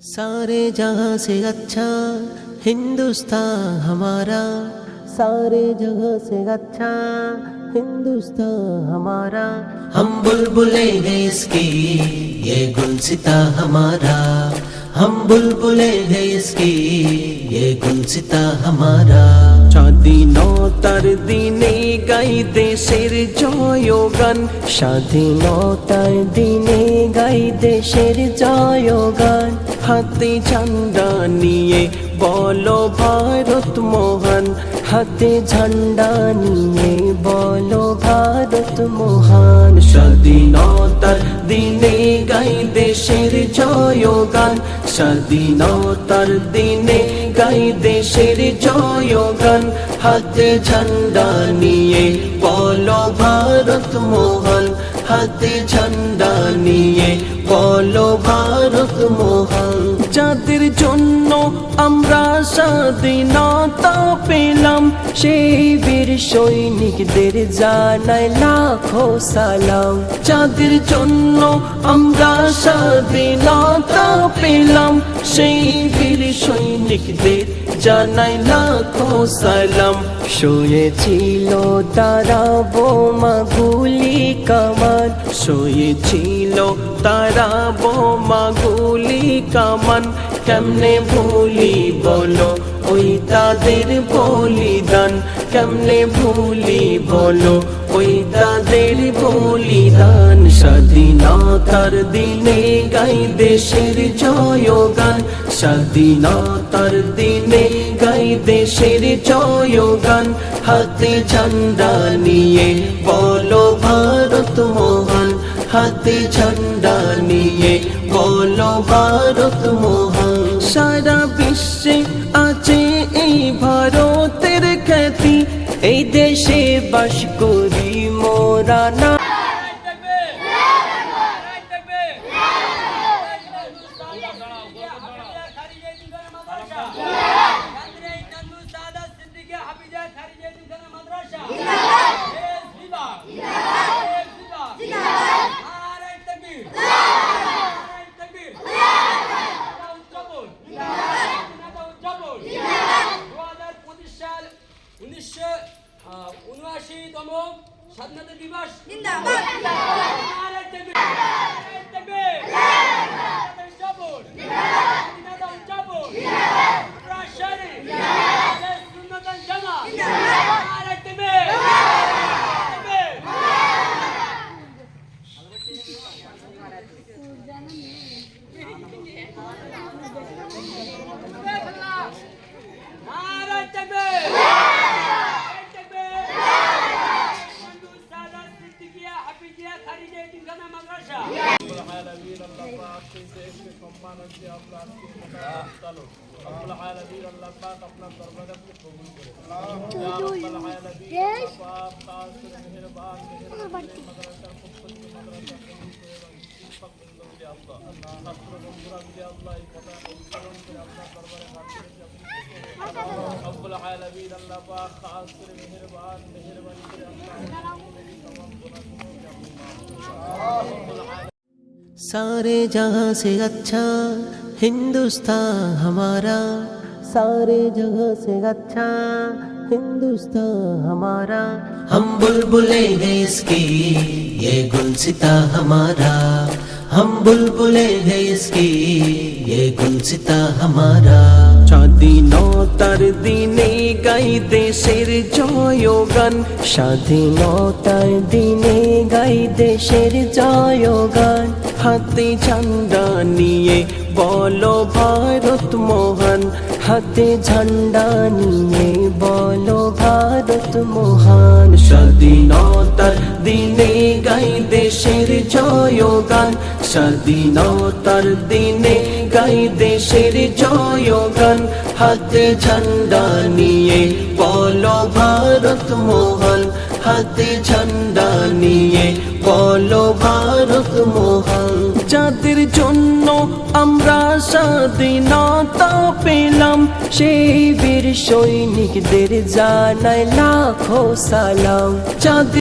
सारे जहाँ से अच्छा हिंदुस्तान हमारा। सारे जगह से अच्छा हिंदुस्तान हमारा। हम बुलबुले देश की ये गुलसिता हमारा। हम बुलबुले देश की ये गुलसिता हमारा। शादी नौ तर दीने गई दे शेर जो योगन। शादी नौ तर दीने गई दे शेर जो योगन। হাতে ঝান্ডা নিয়ে বলো ভারত মহান। হাতে ঝান্ডা নিয়ে বলো ভারত মহান। স্বাধীনতার দিনে গাই দেশের জয়গান। স্বাধীনতার দিনে গাই দেশের জয়গান। হাতে ঝান্ডা নিয়ে বলো ভারত মহান। হাতে ঝান্ডা নিয়ে বলো ভারত মহান। যাদের জন্য আমরা স্বাধীনতা পেলাম। সেই বীর সৈনিকদের জানাই লাখো সালাম। যাদের জন্য আমরা স্বাধীনতা পেলাম। সেই বীর সৈনিকদের জানাই লাখো সালাম। শুয়েছিল তারা বোমা গুলি কামান শুয়েছিল তারা বোমাগুলি কামান। কেমনে ভুলি বলো? ওই তাদের বলিদান কেমনে ভুলি বলো? ওই তাদের বলিদান স্বাধীনতার দিনে গাই দেশের জয়গান। স্বাধীনতার দিনে গাই দেশের জয়গান। হাতে ঝান্ডা নিয়ে বলো ভারত মহান। হাতে ঝান্ডা নিয়ে বলো ভারত মহান। সারা বিশ্বে আছে এই ভারতের খ্যাতি। এই দেশে বাস করি মোরা না উনআশিতম স্বাধীনতা দিবস। জিন্দাবাদ। العالمين الله পাক থেকে একটি সম্মান আছে আপনার আজকে চালু রব্বুল আলামিন আল্লাহ পাক আপনার দরবারে আপনি কবুল করে ইয়া রব্বুল আলামিন আল্লাহ পাক খাস করে মেহেরবান মেহেরবান মাদ্রাসার পক্ষ থেকে মাদ্রাসা কবুল করে এবং শিক্ষক বৃন্দ মিলে আল্লাহ ছাত্র বন্ধুরা মিলে सारे जहाँ से अच्छा हिंदुस्तान हमारा। सारे जगह से अच्छा हिंदुस्तान हमारा। हम बुलबुलेंगे हैं इसकी, ये गुलसिता हमारा। हम बुलबुले हैं इसकी ये गुलसिता हमारा স্বাধীনতার দিনে গাই দেশের জয়গান স্বাধীনতার দিনে গাই দেশের জয়গান হাতে ঝান্ডা নিয়ে বলো ভারত মহান হাতে ঝান্ডা নিয়ে বলো ভারত মহান স্বাধীনতার দিনে গাই দেশের জয়গান। স্বাধীনতার দিনে গাই দেশের জয়গান। হাতে ঝান্ডা নিয়ে বলো ভারত মহান। হাতে ঝান্ডা নিয়ে বলো ভারত মহান। যাদের জন্য আমরা স্বাধীনতা পেলাম। সেই বীর সৈনিকদের জানাই লাখো সালাম। যাদের